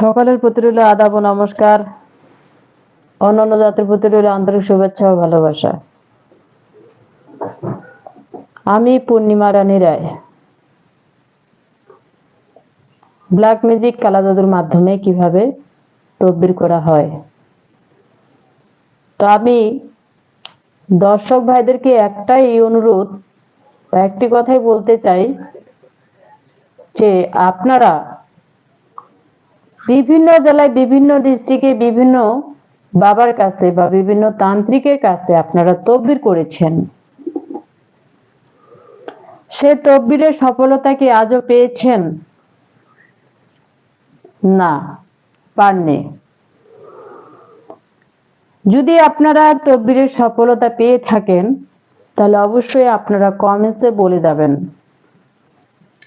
সকালের প্রতি রইল আদাব ও নমস্কার। অন্যান্য জাতির প্রতি রইল আন্তরিক শুভেচ্ছা ও ভালোবাসা। আমি পূর্ণিমা রানী রায়। ব্ল্যাক ম্যাজিক কালা জাদুর মাধ্যমে কীভাবে তদবির করা হয়? তো আমি দর্শক ভাইদেরকে একটাই অনুরোধ, একটি কথাই বলতে চাই যে আপনারা বিভিন্ন জেলায়, বিভিন্ন ডিস্ট্রিক্টে বিভিন্ন বাবার কাছে বা বিভিন্ন তান্ত্রিকের কাছে আপনারা তদবির করেছেন। সে তদবিরের সফলতা কি আজও পেয়েছেন? না, পাননি। যদি আপনারা তদবিরের সফলতা পেয়ে থাকেন, তাহলে অবশ্যই আপনারা কমেন্টসে বলে যাবেন।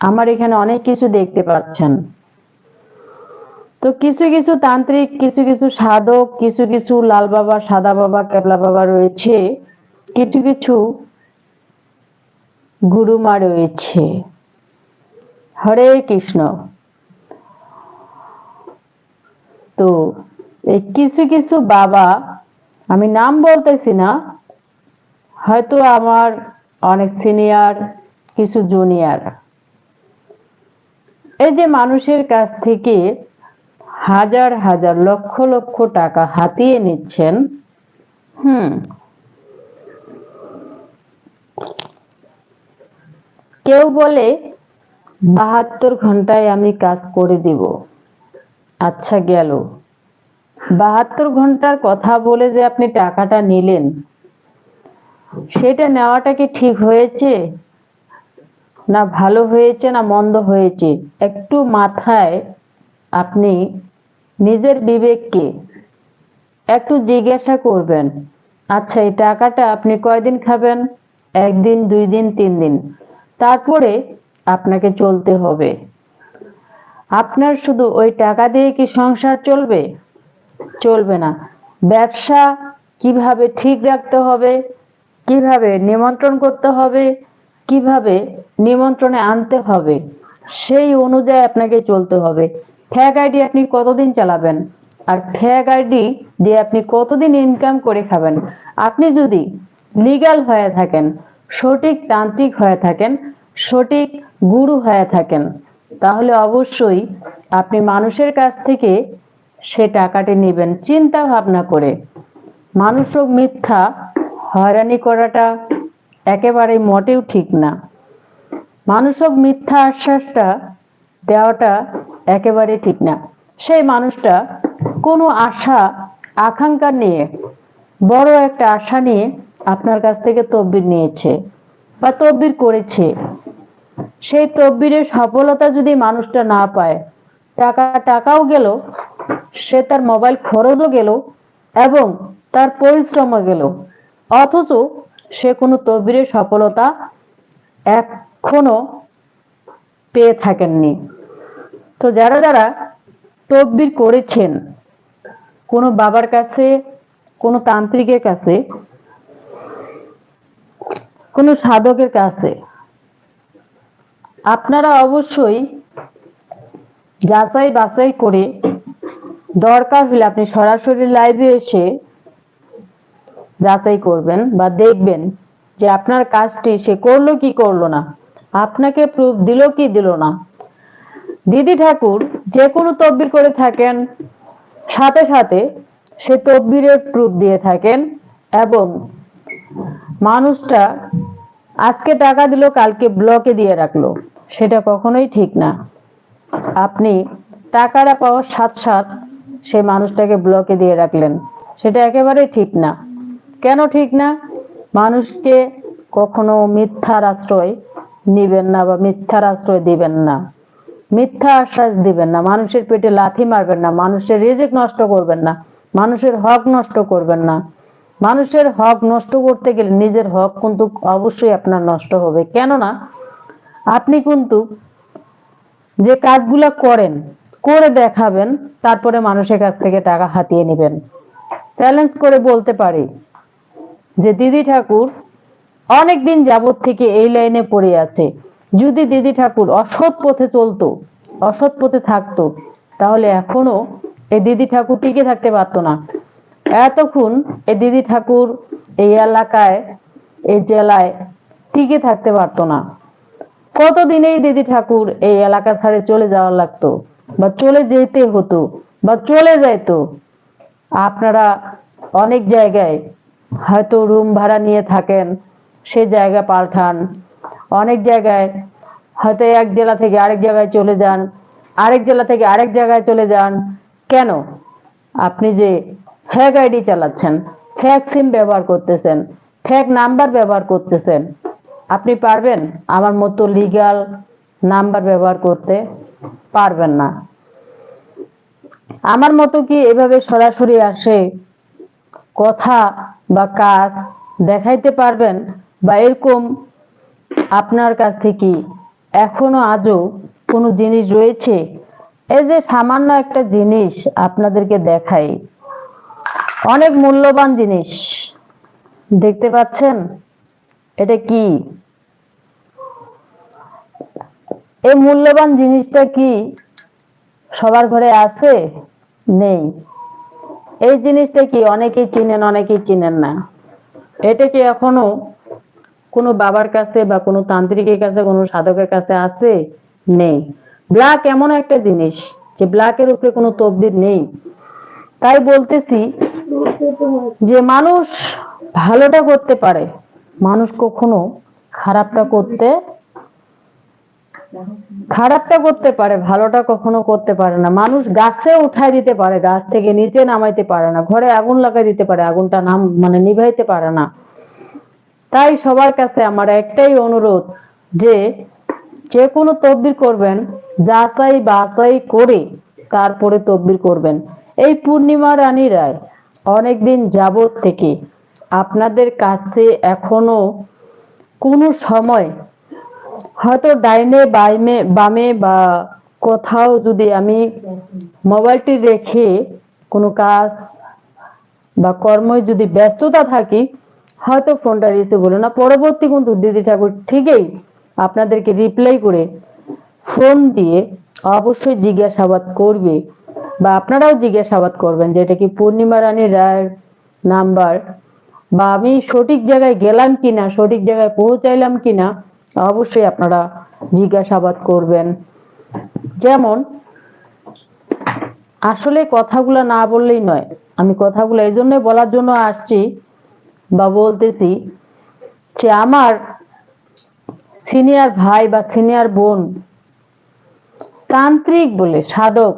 আমার এখানে অনেক কিছু দেখতে পাচ্ছেন। তো কিছু কিছু তান্ত্রিক, কিছু কিছু সাধক, কিছু কিছু লাল বাবা, সাদা বাবা, কেবলা বাবা রয়েছে। কিছু কিছু গুরুমা রয়েছে। হরে কৃষ্ণ। তো এই কিছু কিছু বাবা, আমি নাম বলতেছি না, হয়তো আমার অনেক সিনিয়র, কিছু জুনিয়র। এই যে মানুষের কাছ থেকে হাজার হাজার লক্ষ লক্ষ টাকা হাতিয়ে নিচ্ছেন। হুম। কেউ বলে, বাহাত্তর ঘন্টায় আমি কাজ করে দিব। আচ্ছা গেল। বাহাত্তর ঘণ্টার কথা বলে যে আপনি টাকাটা নিলেন, সেটা নেওয়াটা কি ঠিক হয়েছে? না ভালো হয়েছে না মন্দ হয়েছে? একটু মাথায় আপনি নিজের বিবেককে একটু জিজ্ঞাসা করবেন আচ্ছা এই টাকাটা আপনি কয়দিন খাবেন? একদিন, দুই দিন, তিন দিন? তারপরে আপনাকে চলতে হবে। আপনার শুধু ওই টাকা দিয়ে কি সংসার চলবে? চলবে না। ব্যবসা কীভাবে ঠিক রাখতে হবে? কীভাবে নিমন্ত্রণ করতে হবে? কীভাবে নিমন্ত্রণে আনতে হবে? সেই অনুযায়ী আপনাকে চলতে হবে। ফ্যাগ আইডি আপনি কতদিন চালাবেন? আর ফ্যাগ আইডি দিয়ে আপনি কতদিন ইনকাম করে খাবেন? আপনি যদি লিগাল হয়ে থাকেন, সঠিক তান্ত্রিক হয়ে থাকেন, সঠিক গুরু হয়ে থাকেন, তাহলে অবশ্যই আপনি মানুষের কাছ থেকে সে টাকাটি নেবেন। চিন্তা ভাবনা করে। মানুষও মিথ্যা, হয়রানি করাটা একেবারে মোটেও ঠিক না। মানুষক মিথ্যা আশ্বাসটা দেওয়াটা একেবারে ঠিক না। সেই মানুষটা কোনো আশা, আকাঙ্ক্ষা নিয়ে, বড় একটা আশা নিয়ে আপনার কাছ থেকে তদবির নিয়েছে বা তদবির করেছে। সেই তদবিরের সফলতা যদি মানুষটা না পায়, টাকা, টাকাও গেল, সে তার মোবাইল খরচও গেল এবং তার পরিশ্রমও গেল। অথচ সে কোনো তদবিরের সফলতা এখনও পেয়ে থাকেননি। তো যারা যারা তদবির করেছেন, কোনো বাবার কাছে, কোনো তান্ত্রিকের কাছে, কোনো সাধকের কাছে, আপনারা অবশ্যই যাচাই বাছাই করে দরকার হলে আপনি সরাসরি লাইভে এসে যাচাই করবেন বা দেখবেন যে আপনার কাজটি সে করল কি করল না। আপনাকে প্রুফ দিল কি দিল না। দিদি ঠাকুর যে কোনো তদবির করে থাকেন। সাথে সাথে সে তদবিরের প্রুফ দিয়ে থাকেন এবং মানুষটা আজকে টাকা দিল, কালকে ব্লকে দিয়ে রাখল। সেটা কখনোই ঠিক না। আপনি টাকাটা পাওয়ার সাথ সাথ সেই মানুষটাকে ব্লকে দিয়ে রাখলেন। সেটা একেবারে ঠিক না। কেন ঠিক না? মানুষকে কখনো মিথ্যার আশ্রয় নিবেন না বা মিথ্যার আশ্রয় দিবেন না। মিথ্যা আশ্বাস দিবেন না, মানুষের পেটে লাথি মারবেন না, মানুষের রিজিক নষ্ট করবেন না, মানুষের হক নষ্ট করবেন না। মানুষের হক নষ্ট করতে গেলে নিজের হক কিন্তু অবশ্যই আপনার নষ্ট হবে। কেননা, আপনি কিন্তু যে কাজগুলা করেন, করে দেখাবেন, তারপরে মানুষের কাছ থেকে টাকা হাতিয়ে নেবেন। চ্যালেঞ্জ করে বলতে পারি যে দিদি ঠাকুর অনেক দিন যাবত থেকে এই লাইনে পড়ে আছে। যদি দিদি ঠাকুর অসৎ পথে চলতো, অসৎ পথে থাকতো, তাহলে এখনও এই দিদি ঠাকুর টিকে থাকতে পারতো না। এতক্ষণ এই দিদি ঠাকুর এই এলাকায় এই জেলায় টিকে থাকতে পারতো না। কতদিনেই দিদি ঠাকুর এই এলাকা ছাড়ে চলে যাওয়ার লাগতো, বা চলে যেতে হতো, বা চলে যাইতো, আপনারা অনেক জায়গায় হয়তো রুম ভাড়া নিয়ে থাকেন, সে জায়গা পাল্টান অনেক জায়গায়। হয়তো এক জেলা থেকে আরেক জায়গায় চলে যান, আরেক জেলা থেকে আরেক জায়গায় চলে যান। কেন? আপনি যে ফ্যাক আইডি চালাচ্ছেন ফ্যাক সিম ব্যবহার করতেছেন ফ্যাক নাম্বার ব্যবহার করতেছেন, আপনি পারবেন আমার মতো লিগ্যাল নাম্বার ব্যবহার করতে? পারবেন না। আমার মতো কি এভাবে সরাসরি আসে কথা বা কাজ দেখাইতে পারবেন? বা এরকম আপনার কাছ থেকে এখনও আজও কোনো জিনিস রয়েছে? এই যে সামান্য একটা জিনিস আপনাদেরকে দেখাই। অনেক মূল্যবান জিনিস। দেখতে পাচ্ছেন? এটা কি? এই মূল্যবান জিনিসটা কি সবার ঘরে আছে? নেই। এই জিনিসটা কি অনেকেই চিনেন অনেকেই চিনেন না। এটা কি এখনও কোনো বাবার কাছে বা কোনো তান্ত্রিকের কাছে, কোনো সাধকের কাছে আছে? নেই। ব্ল্যাক এমন একটা জিনিস যে ব্ল্যাকের উপরে কোনো তবদির নেই। তাই বলতেছি যে মানুষ ভালোটা করতে পারে, মানুষ কখনো খারাপটা করতে খারাপটা করতে পারে, ভালোটা কখনো করতে পারে না। মানুষ গাছে উঠাই দিতে পারে, গাছ থেকে নিচে নামাইতে পারে না, ঘরে আগুন লাগাই দিতে পারে, আগুনটা নাম মানে নিভাইতে পারে না। তাই সবার কাছে আমার একটাই অনুরোধ যে যে কোনো তদবির করবেন, যাচাই বাছাই করে তারপরে তদবির করবেন। এই পূর্ণিমা রানী রায় অনেকদিন যাবৎ থেকে আপনাদের কাছে এখনও কোনো সময় হয়তো ডাইনে বাইমে বামে বা কোথাও যদি আমি মোবাইলটি রেখে কোনো কাজ বা কর্মে যদি ব্যস্ততা থাকি হয়তো ফোনটা রিসিভ হলো না। পরবর্তী কিন্তু দিদি ঠাকুর ঠিকই আপনাদেরকে রিপ্লাই করে ফোন দিয়ে অবশ্যই জিজ্ঞাসাবাদ করবে বা আপনারাও জিজ্ঞাসাবাদ করবেন যে এটা কি পূর্ণিমা রানী রায়ের নাম্বার বা আমি সঠিক জায়গায় গেলাম কিনা, সঠিক জায়গায় পৌঁছাইলাম কিনা, অবশ্যই আপনারা জিজ্ঞাসাবাদ করবেন। যেমন, আসলে কথাগুলো না বললেই নয়। আমি কথাগুলো এই জন্য বলার জন্য আসছি বা বলতেছি যে আমার সিনিয়র ভাই বা সিনিয়র বোন তান্ত্রিক বলে, সাধক,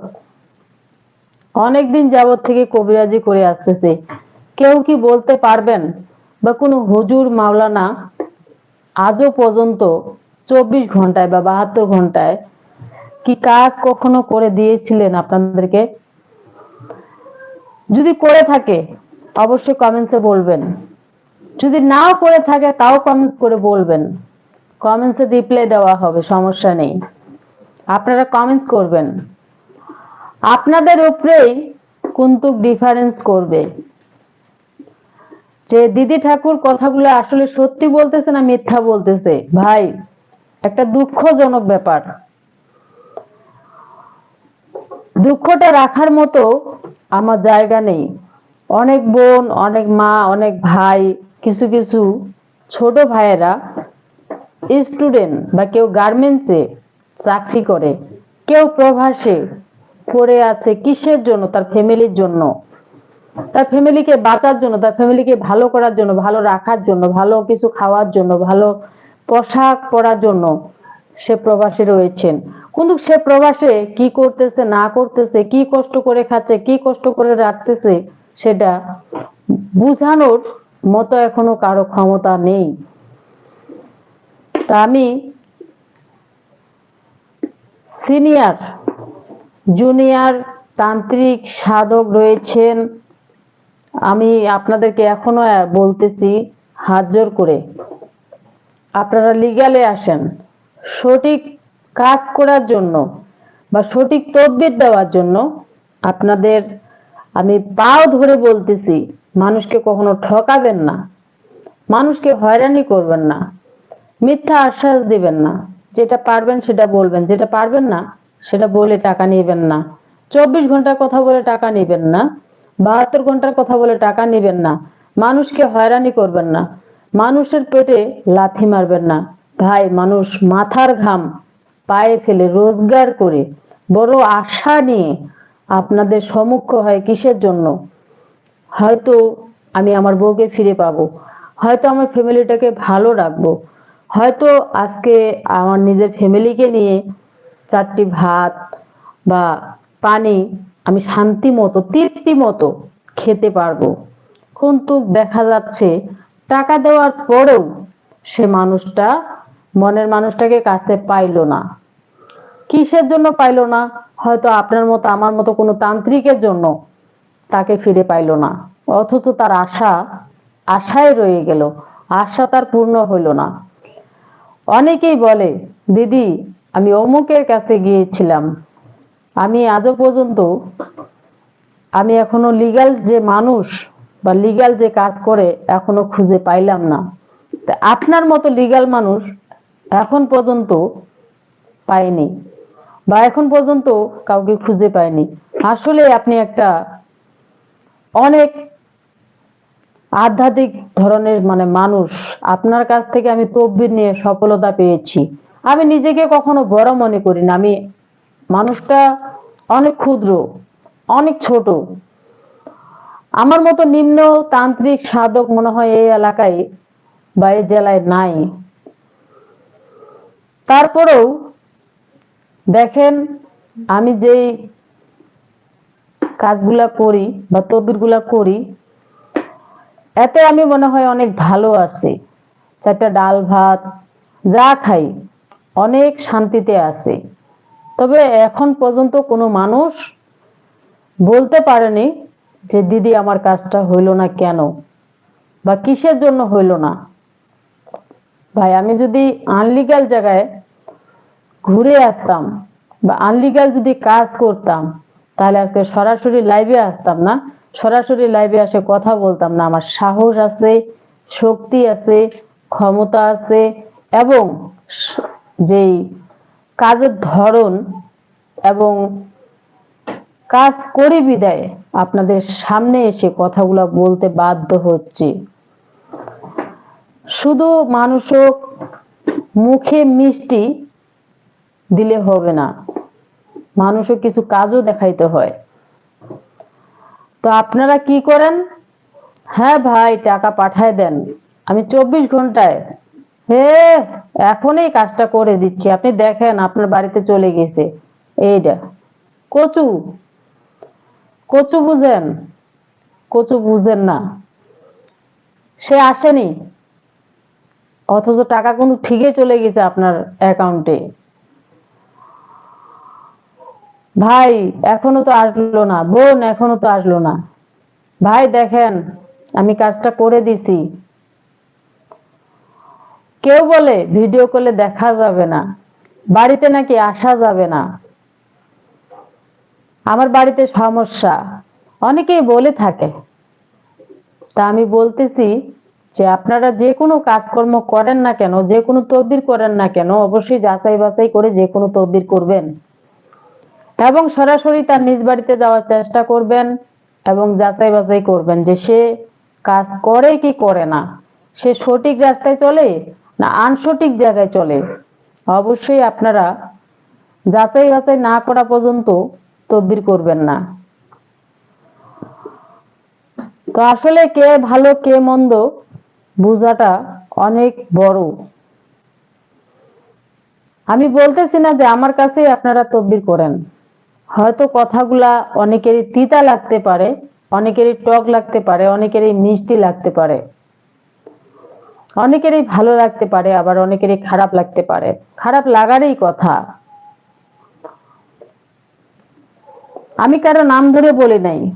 অনেকদিন যাবত থেকে কবিরাজি করে আসতেছে। কেউ কি বলতে পারবেন? বা কোনো হুজুর, মাওলানা আজও পর্যন্ত চব্বিশ ঘন্টায় বা বাহাত্তর ঘন্টায় কি কাজ কখনো করে দিয়েছিলেন আপনাদেরকে? যদি করে থাকে, অবশ্যই কমেন্টসে বলবেন। যদি নাও করে থাকে, তাও কমেন্টস করে বলবেন। কমেন্টসে রিপ্লাই দেওয়া হবে, সমস্যা নেই। আপনারা কমেন্টস করবেন। আপনাদের উপরেই কিন্তু ডিফারেন্স করবে। যে দিদি ঠাকুর কথাগুলো আসলে সত্যি বলতেছে না মিথ্যা বলতেছে? ভাই, একটা দুঃখজনক ব্যাপার। দুঃখটা রাখার মতো আমার জায়গা নেই। অনেক বোন, অনেক মা, অনেক ভাই কিছু কিছু ছোট ভাইয়েরা স্টুডেন্ট বা কেউ গার্মেন্টসে চাকরি করে, কেউ প্রবাসে পড়ে আছে কিসের জন্য? তার ফ্যামিলির জন্য। তার ফ্যামিলিকে বাঁচার জন্য, তার ফ্যামিলিকে ভালো করার জন্য, ভালো রাখার জন্য, ভালো কিছু খাওয়ার জন্য, ভালো পোশাক পরার জন্য সে প্রবাসে রয়েছেন। কিন্তু সে প্রবাসে কি করতেছে, না করতেছে, কি কষ্ট করে খাচ্ছে, কি কষ্ট করে রাখতেছে, সেটা বুঝানোর মতো এখনও কারও ক্ষমতা নেই। তা আমি সিনিয়র, জুনিয়র, তান্ত্রিক, সাধক রয়েছেন। আমি আপনাদেরকে এখনও বলতেছি হাত জোর করে। আপনারা লিগালে আসেন। সঠিক কাজ করার জন্য বা সঠিক তদবির দেওয়ার জন্য আপনাদের আমি পাও ধরে বলতেছি মানুষকে কখনো ঠকাবেন না। মানুষকে হয়রানি করবেন না। মিথ্যা আশ্বাস দিবেন না। যেটা পারবেন সেটা বলবেন। যেটা পারবেন না, সেটা বলে টাকা নেবেন না। চব্বিশ ঘণ্টার কথা বলে টাকা নেবেন না। বাহাত্তর ঘণ্টার কথা বলে টাকা নেবেন না। মানুষকে হয়রানি করবেন না। মানুষের পেটে লাথি মারবেন না। ভাই, মানুষ মাথার ঘাম পায়ে ফেলে রোজগার করে। বড় আশা নিয়ে আপনাদের সম্মুখ হয় কিসের জন্য? হয়তো আমি আমার বউকে ফিরে পাবো। হয়তো আমার ফ্যামিলিটাকে ভালো রাখব। হয়তো আজকে আমার নিজের ফ্যামিলিকে নিয়ে চারটি ভাত বা পানি আমি শান্তি মতো, তৃপ্তি মতো খেতে পারব। কিন্তু দেখা যাচ্ছে টাকা দেওয়ার পরেও সে মানুষটা, মনের মানুষটাকে কাছে পাইলো না। কিসের জন্য পাইলো না? হয়তো আপনার মতো, আমার মতো কোনো তান্ত্রিকের জন্য তাকে ফিরে পাইলো না। অথচ তার আশা আশায় রয়ে গেল, আশা তার পূর্ণ হইল না। অনেকেই বলে, দিদি, আমি অমুকের কাছে গিয়েছিলাম। আমি আজও পর্যন্ত, আমি এখনও লিগাল যে মানুষ বা লিগাল যে কাজ করে, এখনও খুঁজে পাইলাম না। আপনার মতো লিগাল মানুষ এখন পর্যন্ত পাইনি বা এখন পর্যন্ত কাউকে খুঁজে পাইনি আসলে আপনি একটা অনেক আধ্যাত্মিক ধরনের মানে মানুষ আপনার কাছ থেকে আমি তকবির নিয়ে সফলতা পেয়েছি। আমি নিজেকে কখনো বড় মনে করি না। আমি মানুষটা অনেক ক্ষুদ্র, অনেক ছোট। আমার মতো নিম্ন তান্ত্রিক সাধক মনে হয় এই এলাকায় বা এই জেলায় নাই। তারপরেও দেখেন আমি যেই কাজগুলা করি বা তদবিরগুলা করি, এতে আমি মনে হয় অনেক ভালো আছি। চারটা ডাল ভাত, যা খাই, অনেক শান্তিতে আছে। তবে এখন পর্যন্ত কোনো মানুষ বলতে পারেনি যে, দিদি, আমার কাজটা হইল না কেন? বা, কিসের জন্য হইল না? ভাই, আমি যদি আনলিগাল জায়গায় ঘুরে আসতাম বা আনলিগাল যদি কাজ করতাম তাহলে আজকে সরাসরি লাইভে আসতাম না। সরাসরি লাইভে এসে কথা বলতাম না। আমার সাহস আছে, শক্তি আছে, ক্ষমতা আছে এবং যেই কাজের ধরন এবং কাজ করি বিদায় আপনাদের সামনে এসে কথাগুলো বলতে বাধ্য হচ্ছে। শুধু মানুষও মুখে মিষ্টি দিলে হবে না। মানুষও কিছু কাজও দেখাইতে হয়। তো আপনারা কি করেন? হ্যাঁ ভাই, টাকা পাঠায় দেন। আমি চব্বিশ ঘন্টায়, হে, এখনই কাজটা করে দিচ্ছি। আপনি দেখেন, আপনার বাড়িতে চলে গেছে। এইটা কচু কচু বুঝেন? কচু বুঝেন না। সে আসেনি। অথচ টাকা কিন্তু ঠিকই চলে গেছে আপনার অ্যাকাউন্টে। ভাই, এখনও তো আসলো না। বোন, এখনও তো আসলো না। ভাই, দেখেন, আমি কাজটা করে দিছি। কেউ বলে ভিডিও কলে দেখা যাবে না। বাড়িতে নাকি আসা যাবে না। আমার বাড়িতে সমস্যা। অনেকেই বলে থাকে। তা আমি বলতেছি যে আপনারা যে কোনো কাজকর্ম করেন না কেন, যে কোনো তদবির করেন না কেন, অবশ্যই যাচাই বাছাই করে যে কোনো তদবির করবেন। এবং সরাসরি তার নিজ বাড়িতে যাওয়ার চেষ্টা করবেন এবং যাচাই বাছাই করবেন যে সে কাজ করে কি করে না। সে সঠিক রাস্তায় চলে না আনসঠিক জায়গায় চলে? অবশ্যই আপনারা যাচাই বাছাই না করা পর্যন্ত তদবির করবেন না। তো আসলে কে ভালো, কে মন্দ বোঝাটা অনেক বড়। আমি বলতেছি না যে আমার কাছেই আপনারা তদবির করেন। হয়তো কথাগুলা অনেকেরই তিতা লাগতে পারে, অনেকেরই টক লাগতে পারে, অনেকেরই মিষ্টি লাগতে পারে। অনেকেরই ভালো লাগতে পারে, আবার অনেকেরই খারাপ লাগতে পারে। খারাপ লাগারই কথা। আমি কারও নাম ধরে বলি নাই।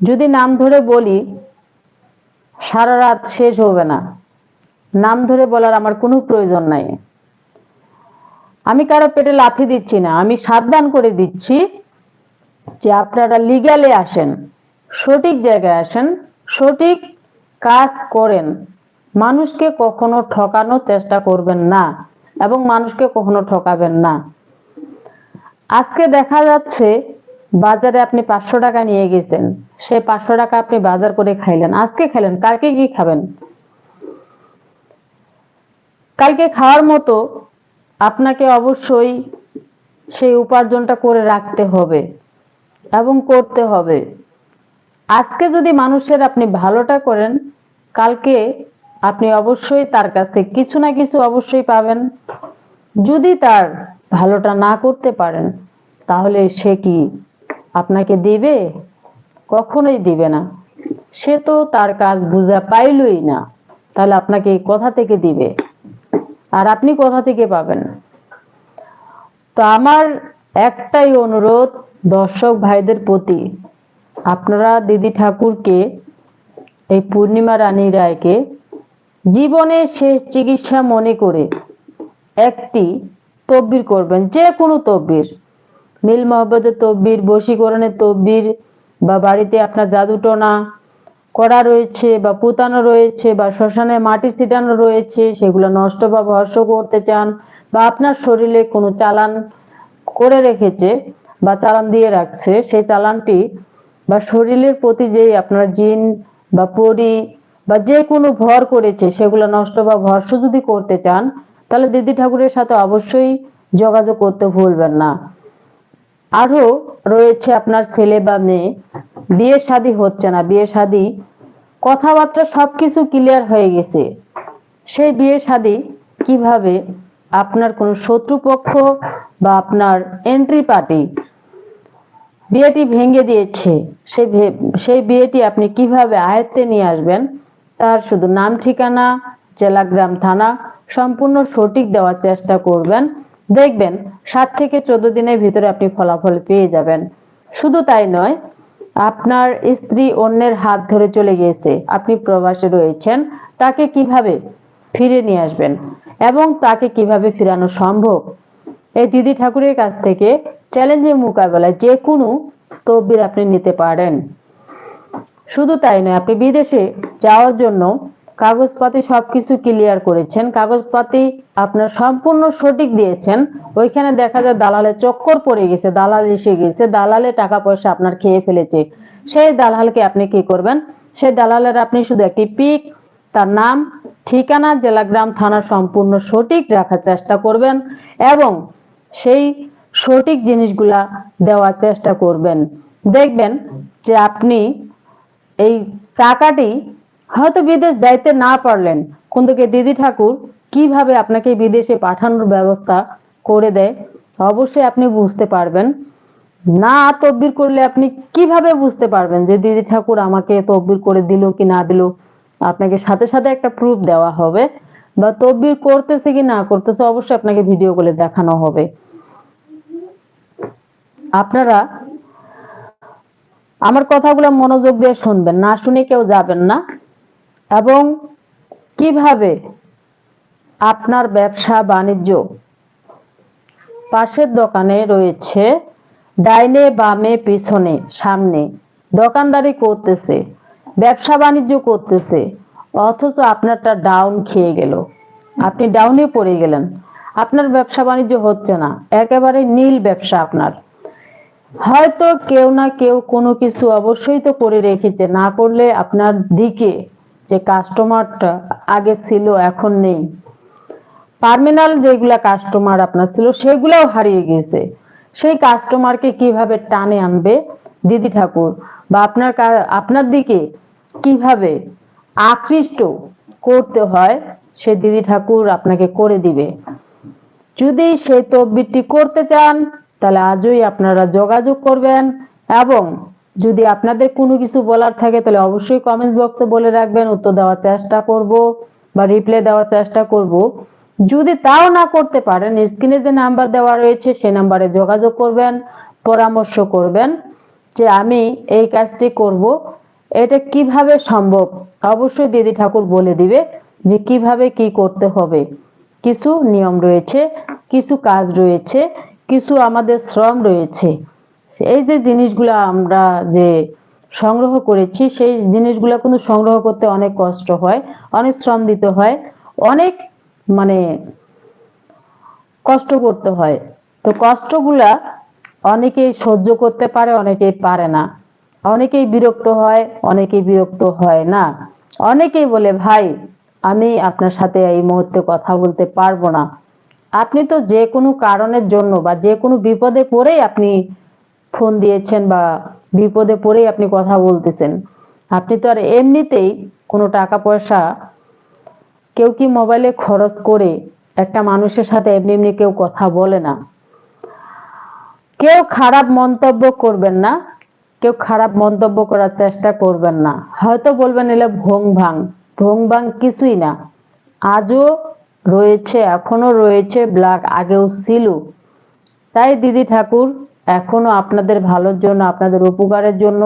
যদি নাম ধরে বলি, সারা রাত শেষ হবে না। নাম ধরে বলার আমার কোনো প্রয়োজন নাই। আমি কারও পেটে লাথি দিচ্ছি না, আমি সাবধান করে দিচ্ছি যে আপনারা লিগ্যালে আসেন, সঠিক জায়গায় আসেন, সঠিক কাজ করেন। মানুষকে কখনো ঠকানোর চেষ্টা করবেন না এবং মানুষকে কখনো ঠকাবেন না। আজকে দেখা যাচ্ছে বাজারে আপনি পাঁচশো টাকা নিয়ে গেছেন, সেই পাঁচশো টাকা আপনি বাজার করে খাইলেন। আজকে খাইলেন, কালকে কি খাবেন? কালকে খাওয়ার মতো আপনাকে অবশ্যই সেই উপার্জনটা করে রাখতে হবে এবং করতে হবে। আজকে যদি মানুষের আপনি ভালোটা করেন, কালকে আপনি অবশ্যই তার কাছে কিছু না কিছু অবশ্যই পাবেন। যদি তার ভালোটা না করতে পারেন, তাহলে সে কি আপনাকে দিবে? কখনোই দিবে না। সে তো তার কাজ বুঝা পাইলই না। তাহলে আপনাকে কথা থেকে দিবে। আর আপনি কোথা থেকে পাবেন? তো আমার একটাই অনুরোধ, দর্শক ভাইদের প্রতি, আপনারা দিদি ঠাকুরকে, এই পূর্ণিমা রানী রায়কে জীবনের শেষ চিকিৎসা মনে করে একটি তব্বির করবেন যে কোনো তব্বির মিল মহব্বতের তব্বির বশীকরণের তব্বির বা বাড়িতে আপনার জাদুটোনা করা রয়েছে বা পুতানো রয়েছে বা শ্মশানে মাটি ছিটানো রয়েছে, সেগুলো নষ্ট বা ভস্য করতে চান বা আপনার শরীরে কোনো চালান করে রেখেছে বা চালান দিয়ে রাখছে, সেই চালানটি বা শরীরের প্রতি যেই আপনার জিন বা পরি বা যে কোনো ভর করেছে, সেগুলো নষ্ট বা ভস্য যদি করতে চান, তাহলে দিদি ঠাকুরের সাথে অবশ্যই যোগাযোগ করতে ভুলবেন না। আরও রয়েছে আপনার ছেলে বা মেয়ে বিয়ে শাদী হচ্ছে না, বিয়ে শাদী, কথাবার্তা সবকিছু ক্লিয়ার হয়ে গেছে। সেই বিয়ে শাদী কীভাবে আপনার কোনো শত্রুপক্ষ বা আপনার এন্ট্রি পার্টি বিয়েটি ভেঙে দিয়েছে সেই সেই বিয়েটি আপনি কীভাবে আয়ত্তে নিয়ে আসবেন, তার শুধু নাম ঠিকানা জেলা গ্রাম থানা সম্পূর্ণ সঠিক দেওয়ার চেষ্টা করবেন। দেখবেন সাত থেকে চোদ্দ দিনের ভিতরে আপনি ফলাফল পেয়ে যাবেন। শুধু তাই নয় আপনার স্ত্রী অন্যের হাত ধরে চলে গিয়েছে। আপনি প্রবাসে রয়েছেন, তাকে কীভাবে ফিরে নিয়ে আসবেন এবং তাকে কীভাবে ফিরানো সম্ভব? এই দিদি ঠাকুরের কাছ থেকে চ্যালেঞ্জের মোকাবেলায় যে কোনো তদবির আপনি নিতে পারেন। শুধু তাই নয়, আপনি বিদেশে যাওয়ার জন্য কাগজপাতি সবকিছু ক্লিয়ার করেছেন। কাগজপাতি আপনার সম্পূর্ণ সঠিক দিয়েছেন। ওইখানে দেখা যায় দালালে চক্কর পড়ে গেছে, দালাল এসে গেছে, দালালে টাকা পয়সা আপনার খেয়ে ফেলেছে। সেই দালালকে আপনি কি করবেন? সেই দালালের আপনি শুধু একটি পিক, তার নাম, ঠিকানা জেলা গ্রাম থানা সম্পূর্ণ সঠিক রাখার চেষ্টা করবেন এবং সেই সঠিক জিনিসগুলা দেওয়ার চেষ্টা করবেন। দেখবেন যে আপনি এই টাকাটি হয়তো বিদেশ যাইতে না পারলেন। কিন্তু কি দিদি ঠাকুর কীভাবে আপনাকে বিদেশে পাঠানোর ব্যবস্থা করে দেয়, অবশ্যই আপনি বুঝতে পারবেন। না তদবির করলে আপনি কীভাবে বুঝতে পারবেন যে দিদি ঠাকুর আমাকে তদবির করে দিল কি না দিল? আপনাকে সাথে সাথে একটা প্রুফ দেওয়া হবে। বা তদবির করতেছে কি না করতেছে অবশ্যই আপনাকে ভিডিও করে দেখানো হবে। আপনারা আমার কথাগুলো মনোযোগ দিয়ে শুনবেন, না শুনে কেউ যাবেন না। এবং কীভাবে আপনার ব্যবসা বাণিজ্য পাশের দোকানে রয়েছে, ডাইনে, বামে, পিছনে, সামনে, দোকানদারি করতেছে, ব্যবসা বাণিজ্য করতেছে, অথচ আপনারটা ডাউন খেয়ে গেল। আপনি ডাউনে পড়ে গেলেন। আপনার ব্যবসা বাণিজ্য হচ্ছে না, একেবারে নীল ব্যবসা আপনার। হয়তো কেউ না কেউ কোনো কিছু অবশ্যই তো করে রেখেছে, না করলে আপনার দিকে যে কাস্টমারটা আগে ছিল, এখন নেই। টার্মিনাল যেগুলা কাস্টমার আপনার ছিল, সেগুলাও হারিয়ে গেছে। সেই কাস্টমারকে কীভাবে টানে আনবে? দিদি ঠাকুর, বা আপনার আপনার দিকে কীভাবে আকৃষ্ট করতে হয়, সে দিদি ঠাকুর আপনাকে করে দিবে। যদি সেই তদবিরটি করতে চান, তাহলে আজই আপনারা যোগাযোগ করবেন এবং যদি আপনাদের কোনো কিছু বলার থাকে, তাহলে অবশ্যই কমেন্ট বক্সে বলে রাখবেন, উত্তর দেওয়ার চেষ্টা করব বা রিপ্লাই দেওয়ার চেষ্টা করব। যদি তাও না করতে পারেন স্ক্রিনে যে নাম্বার দেওয়া রয়েছে সেই নাম্বারে যোগাযোগ করবেন, পরামর্শ করবেন যে আমি এই কাজটি করব। এটা কীভাবে সম্ভব? অবশ্যই দিদি ঠাকুর বলে দিবে যে কীভাবে কি করতে হবে। কিছু নিয়ম রয়েছে, কিছু কাজ রয়েছে, কিছু আমাদের শ্রম রয়েছে। এই যে জিনিসগুলো আমরা যে সংগ্রহ করেছি, সেই জিনিসগুলো কিন্তু সংগ্রহ করতে অনেক কষ্ট হয়, অনেক শ্রম দিতে হয়, অনেক মানে কষ্ট করতে হয়। তো কষ্টগুলা অনেকেই সহ্য করতে পারে, অনেকেই পারে না। অনেকেই বিরক্ত হয়, অনেকেই বিরক্ত হয় না। অনেকেই বলে, ভাই, আমি আপনার সাথে এই মুহূর্তে কথা বলতে পারব না। আপনি তো যে কোনো কারণের জন্য বা যে কোনো বিপদে পড়েই আপনি ফোন দিয়েছেন বা বিপদে পড়েই আপনি কথা বলতেছেন। আপনি তো আর এমনিতেই কোনো টাকা পয়সা কেউ কি মোবাইলে খরচ করে একটা মানুষের সাথে এমনি এমনি কেউ কথা বলে না? কেউ খারাপ মন্তব্য করবেন না, কেউ খারাপ মন্তব্য করার চেষ্টা করবেন না। হয়তো বলবেন এলে ভোং ভাং ভোং ভাং কিছুই না। আজও রয়েছে এখনও রয়েছে, ব্ল্যাক, আগেও ছিল। তাই দিদি ঠাকুর এখনও আপনাদের ভালোর জন্য, আপনাদের উপকারের জন্য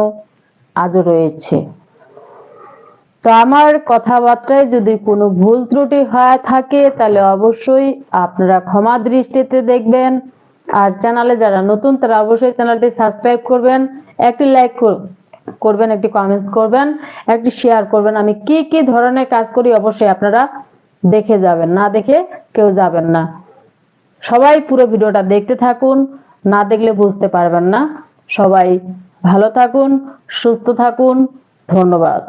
আজও রয়েছে। তো আমার কথাবার্তায় যদি কোনো ভুল ত্রুটি হয়ে থাকে, তাহলে অবশ্যই আপনারা ক্ষমা দৃষ্টিতে দেখবেন। আর চ্যানেলে যারা নতুন, তারা অবশ্যই চ্যানেলটি সাবস্ক্রাইব করবেন, একটি লাইক করবেন, একটি কমেন্টস করবেন, একটি শেয়ার করবেন। আমি কি কি ধরনের কাজ করি অবশ্যই আপনারা দেখে যাবেন, না দেখে কেউ যাবেন না। সবাই পুরো ভিডিওটা দেখতে থাকুন। না দেখলে বুঝতে পারবেন না। সবাই ভালো থাকুন সুস্থ থাকুন ধন্যবাদ।